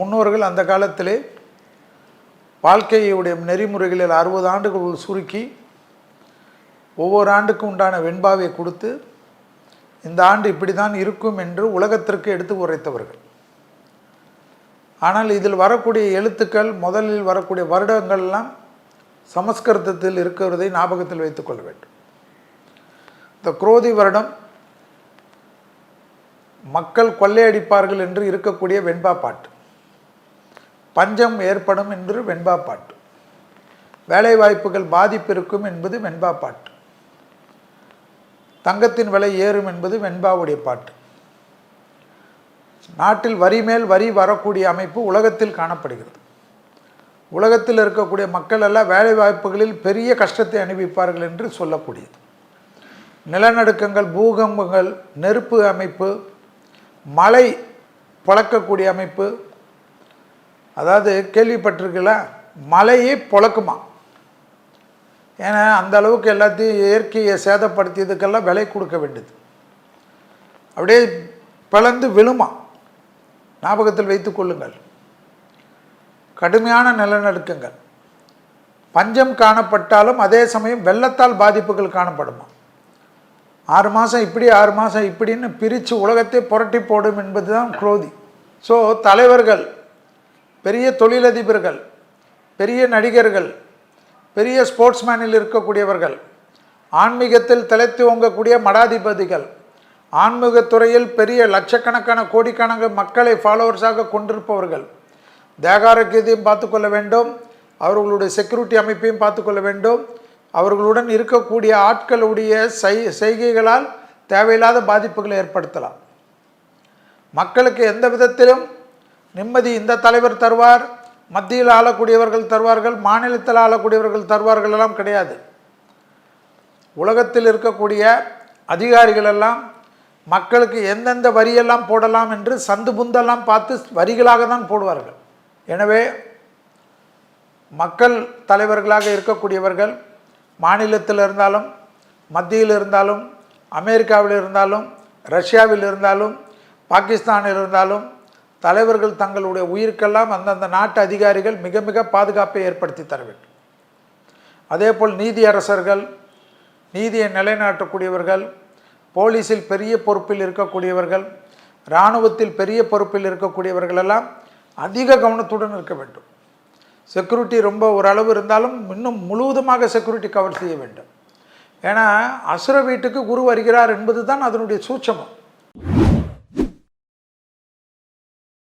முன்னோர்கள் அந்த காலத்திலே வாழ்க்கையுடைய நெறிமுறைகளில் அறுபது ஆண்டுகள் சுருக்கி ஒவ்வொரு ஆண்டுக்கும் உண்டான வெண்பாவை கொடுத்து இந்த ஆண்டு இப்படி தான் இருக்கும் என்று உலகத்திற்கு எடுத்து உரைத்தவர்கள். ஆனால் இதில் வரக்கூடிய எழுத்துக்கள் முதலில் வரக்கூடிய வருடங்கள்லாம் சமஸ்கிருதத்தில் இருக்கிறதை ஞாபகத்தில் வைத்துக்கொள்ள வேண்டும். இந்த குரோதி வருடம் மக்கள் கொள்ளையடிப்பார்கள் என்று இருக்கக்கூடிய வெண்பா பாட்டு. பஞ்சம் ஏற்படும் என்று வெண்பா பாட்டு. வேலைவாய்ப்புகள் பாதிப்பு இருக்கும் என்பது வெண்பா பாட்டு. தங்கத்தின் விலை ஏறும் என்பது வெண்பாவுடைய பாட்டு. நாட்டில் வரி மேல் வரி வரக்கூடிய அமைப்பு உலகத்தில் காணப்படுகிறது. உலகத்தில் இருக்கக்கூடிய மக்கள் எல்லாம் வேலை வாய்ப்புகளில் பெரிய கஷ்டத்தை அனுபவிப்பார்கள் என்று சொல்லக்கூடியது. நிலநடுக்கங்கள் பூகம்பங்கள் நெருப்பு அமைப்பு மழை பழக்கக்கூடிய அமைப்பு அதாவது கேள்விப்பட்டிருக்கல மழையே புழக்குமா? ஏன்னா அந்த அளவுக்கு எல்லாத்தையும் இயற்கையை சேதப்படுத்தியதுக்கெல்லாம் விலை கொடுக்க வேண்டியது. அப்படியே பிளந்து விழுமா? ஞாபகத்தில் வைத்துக் கொள்ளுங்கள். கடுமையான நிலநடுக்கங்கள். பஞ்சம் காணப்பட்டாலும் அதே சமயம் வெள்ளத்தால் பாதிப்புகள் காணப்படுமா? ஆறு மாதம் இப்படி ஆறு மாதம் இப்படின்னு பிரித்து உலகத்தை புரட்டி போடும் என்பது தான் குரோதி. ஸோ தலைவர்கள் பெரிய தொழிலதிபர்கள் பெரிய நடிகர்கள் பெரிய ஸ்போர்ட்ஸ்மேனில் இருக்கக்கூடியவர்கள் ஆன்மீகத்தில் தலைத்து ஓங்கக்கூடிய மடாதிபதிகள் ஆன்மீகத்துறையில் பெரிய லட்சக்கணக்கான கோடிக்கணக்கான மக்களை ஃபாலோவர்ஸாக கொண்டிருப்பவர்கள் தேகாரோக்கியத்தையும் பார்த்துக்கொள்ள வேண்டும் அவர்களுடைய செக்யூரிட்டி அமைப்பையும் பார்த்துக்கொள்ள வேண்டும் அவர்களுடன் இருக்கக்கூடிய ஆட்களுடைய செய் செய்கைகளால் தேவையில்லாத பாதிப்புகளை ஏற்படுத்தலாம். மக்களுக்கு எந்த விதத்திலும் நிம்மதி இந்த தலைவர் தருவார் மத்தியில் ஆளக்கூடியவர்கள் தருவார்கள் மாநிலத்தில் ஆளக்கூடியவர்கள் தருவார்கள் எல்லாம் கிடையாது. உலகத்தில் இருக்கக்கூடிய அதிகாரிகள் எல்லாம் மக்களுக்கு எந்தெந்த வரியெல்லாம் போடலாம் என்று சந்து புந்தெல்லாம் பார்த்து வரிகளாக தான் போடுவார்கள். எனவே மக்கள் தலைவர்களாக இருக்கக்கூடியவர்கள் மாநிலத்தில் இருந்தாலும் மத்தியில் இருந்தாலும் அமெரிக்காவில் இருந்தாலும் ரஷ்யாவில் இருந்தாலும் பாகிஸ்தானில் இருந்தாலும் தலைவர்கள் தங்களுடைய உயிருக்கெல்லாம் அந்தந்த நாட்டு அதிகாரிகள் மிக மிக பாதுகாப்பை ஏற்படுத்தி தர வேண்டும். அதேபோல் நீதியரசர்கள் நீதியை நிலைநாட்டக்கூடியவர்கள் போலீஸில் பெரிய பொறுப்பில் இருக்கக்கூடியவர்கள் இராணுவத்தில் பெரிய பொறுப்பில் இருக்கக்கூடியவர்கள் எல்லாம் அதிக கவனத்துடன் இருக்க வேண்டும். செக்யூரிட்டி ரொம்ப ஓரளவு இருந்தாலும் இன்னும் முழுவதுமாக செக்யூரிட்டி கவர் செய்ய வேண்டும். ஏன்னா அசுர வீட்டுக்கு குரு வருகிறார் என்பது தான் அதனுடைய சூட்சமம்.